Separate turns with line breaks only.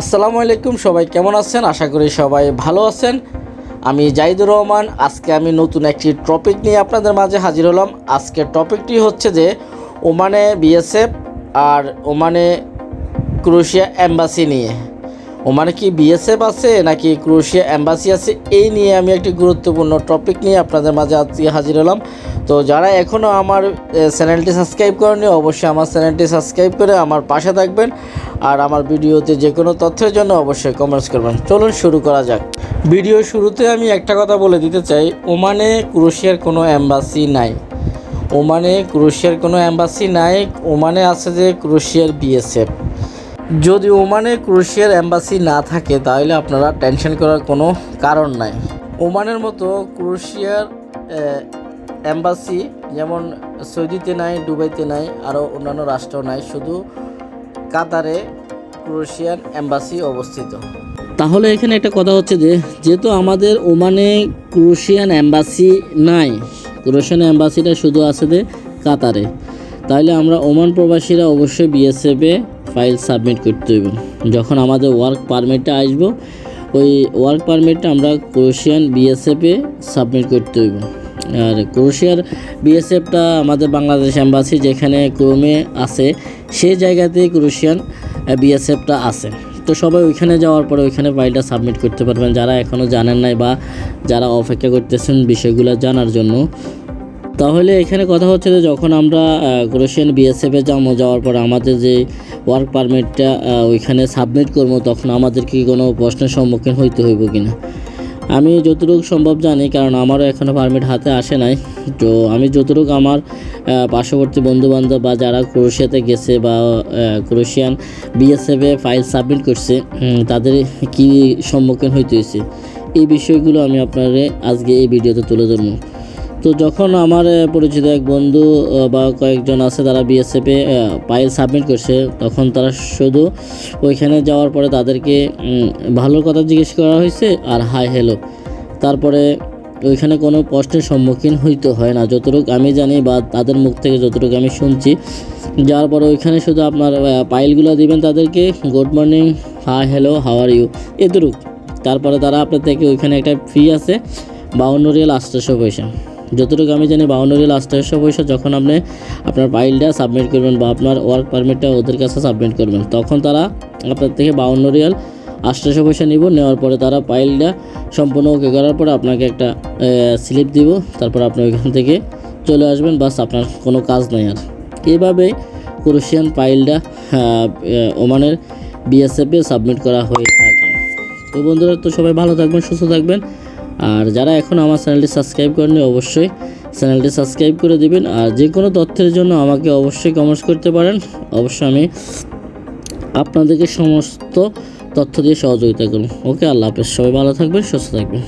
আসসালামু আলাইকুম, সবাই কেমন আছেন? আশা করি সবাই ভালো আছেন। আমি জাহিদুর রহমান, আজকে আমি নতুন একটি টপিক নিয়ে আপনাদের মাঝে হাজির হলাম। আজকের টপিকটি হচ্ছে যে ওমানে বিএসএফ আর ওমানে ক্রোশিয়া অ্যাম্বাসি নিয়ে। ওমানে কি বিএসএফ আছে নাকি ক্রোশিয়া অ্যাম্বাসি আছে? এই নিয়ে আমি একটি গুরুত্বপূর্ণ টপিক নিয়ে আপনাদের মাঝে আজকে হাজির হলাম। তো যারা এখনও আমার চ্যানেলটি সাবস্ক্রাইব করেনি অবশ্যই আমার চ্যানেলটি সাবস্ক্রাইব করে আমার পাশে থাকবেন। আর আমার ভিডিওতে যে কোনো তথ্যের জন্য অবশ্যই কমেন্টস করবেন। চলুন শুরু করা যাক। ভিডিও শুরুতে আমি একটা কথা বলে দিতে চাই। ওমানে ক্রোশিয়ার কোনো অ্যাম্বাসি নাই। ওমানে ক্রোশিয়ার কোনো অ্যাম্বাসি নাই। ওমানে আছে যে ক্রোশিয়ার বিএসএফ। যদি ওমানে ক্রোশিয়ার অ্যাম্বাসি না থাকে, তাহলে আপনারা টেনশন করার কোনো কারণ নাই। ওমানের মতো ক্রোশিয়ার অ্যাম্বাসি যেমন সৌদিতে নাই, দুবাইতে নাই আরও অন্যান্য রাষ্ট্রেও নাই, শুধু কাতারে ক্রোশিয়ান অ্যাম্বাসি অবস্থিত। তাহলে এখানে একটা কথা হচ্ছে যে, যেহেতু আমাদের ওমানে ক্রোশিয়ান অ্যাম্বাসি নাই ক্রোশিয়ান অ্যাম্বাসিটা শুধু আছে যে কাতারে, তাহলে আমরা ওমান প্রবাসীরা অবশ্যই বিএসএফে ফাইল সাবমিট করতে হইব। যখন আমাদের ওয়ার্ক পারমিটটা আসব, ওই ওয়ার্ক পারমিটটা আমরা ক্রোশিয়ান বিএসএফে সাবমিট করতে হইব। আর ক্রোশিয়ার বিএসএফটা আমাদের বাংলাদেশ অ্যাম্বাসি যেখানে ক্রোমে আছে সেই জায়গাতেই ক্রোশিয়ান বিএসএফটা আছে। তো সবাই ওইখানে যাওয়ার পরে ওইখানে ফাইলটা সাবমিট করতে পারবেন। যারা এখনও জানেন নাই বা যারা অপেক্ষা করতেছেন বিষয়গুলো জানার জন্য তাহলে এখানে কথা হচ্ছে যে যখন আমরা ক্রোশিয়ান বিএসএফে যাব যাওয়ার পর আমাদের যে ওয়ার্ক পারমিটটা ওইখানে সাবমিট করব, তখন আমাদের কি কোনো প্রশ্নের সম্মুখীন হইতে হইব কি না আমি যতটুকু সম্ভব জানি, কারণ আমারও এখনও পারমিট হাতে আসে নাই। তো আমি যতটুকু আমার পার্শ্ববর্তী বন্ধুবান্ধব বা যারা ক্রোশিয়াতে গেছে বা ক্রোশিয়ান বিএসএফে ফাইল সাবমিট করছে তাদের কি সম্মুখীন হইতে হয়েছে এই বিষয়গুলো আমি আপনাদের আজকে এই ভিডিওতে তুলে ধরবো। তো যখন আমার পরিচিত এক বন্ধু বা কয়েকজন আছে তারা বিএসএফে ফাইল সাবমিট করছে, তখন তারা শুধু ওইখানে যাওয়ার পরে তাদেরকে ভালো কথা জিজ্ঞেস করা হয়েছে আর হাই হ্যালো তারপরে ওইখানে কোনো প্রশ্নের সম্মুখীন হইতে হয় না। যতটুকু আমি জানি বা তাদের মুখ থেকে যতটুকু আমি শুনছি যাওয়ার পরে ওইখানে শুধু আপনার ফাইলগুলো দিবেন তাদেরকে good morning hi hello how are you এতটুকু। তারপরে তারা আপনার থেকে ওইখানে একটা ফি আছে, বাউন্ন রিয়াল আটশোশো পয়সা। যতটুকু আমি জানি বাউন্ন রিয়াল আটশোশো পয়সা যখন আপনি আপনার ফাইলটা সাবমিট করবেন বা আপনার ওয়ার্ক পারমিটটা ওদের কাছে সাবমিট করবেন, তখন তারা আপনার থেকে বাউন্ন রিয়াল পয়সা নিব, নেওয়ার পরে তারা ফাইলটা সম্পূর্ণ ওকে করার পরে আপনাকে একটা স্লিপ দিব, তারপর আপনি ওইখান থেকে চলে আসবেন, বাস আপনার কোনো কাজ নাই আর। এইভাবে ক্রোশিয়ান ফাইলটা ওমানের বিএসএফে সাবমিট করা হয়ে থাকে। তো বন্ধুরা, তো সবাই ভালো থাকবেন, সুস্থ থাকবেন। আর যারা এখন আমার চ্যানেলটি সাবস্ক্রাইব করেনি অবশ্যই চ্যানেলটি সাবস্ক্রাইব করে দিবেন। আর যে কোনো তথ্যের জন্য আমাকে অবশ্যই কমেন্টস করতে পারেন। অবশ্যই আমি আপনাদেরকে সমস্ত তথ্য দিয়ে সহযোগিতা করুন ওকে, আল্লাহ হাফেজ। সবাই ভালো থাকবেন, সুস্থ থাকবেন।